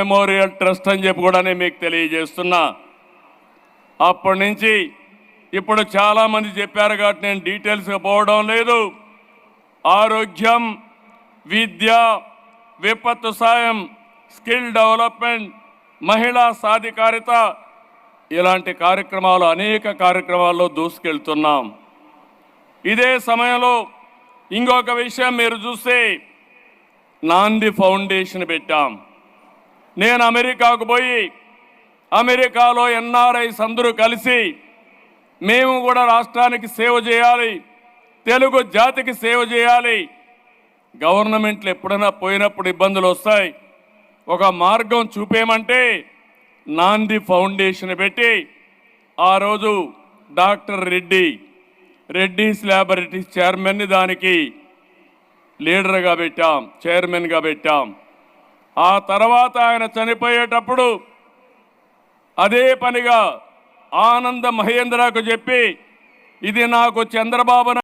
Memorial trust అని చెప్పి కూడా నేను మీకు తెలియజేస్తున్నా. అప్పటి నుంచి ఇప్పుడు చాలామంది చెప్పారు కాబట్టి నేను డీటెయిల్స్గా పోవడం లేదు. ఆరోగ్యం విద్య విపత్తు సాయం స్కిల్ డెవలప్మెంట్ మహిళా సాధికారిత ఇలాంటి కార్యక్రమాలు అనేక కార్యక్రమాల్లో దూసుకెళ్తున్నాం. ఇదే సమయంలో ఇంకొక విషయం మీరు చూస్తే నాంది ఫౌండేషన్ పెట్టాం. నేను అమెరికాకు పోయి అమెరికాలో ఎన్ఆర్ఐస్ అందరూ కలిసి మేము కూడా రాష్ట్రానికి సేవ చేయాలి తెలుగు జాతికి సేవ చేయాలి. గవర్నమెంట్లు ఎప్పుడైనా పోయినప్పుడు ఇబ్బందులు వస్తాయి. ఒక మార్గం చూపేమంటే నాంది ఫౌండేషన్ పెట్టి ఆ రోజు డాక్టర్ రెడ్డి రెడ్డిస్ ల్యాబొరేటరీస్ చైర్మన్ని దానికి లీడర్గా పెట్టాం చైర్మన్గా పెట్టాం. ఆ తర్వాత ఆయన చనిపోయేటప్పుడు అదే పనిగా ఆనంద మహేంద్రకు చెప్పి ఇది నాకు చంద్రబాబు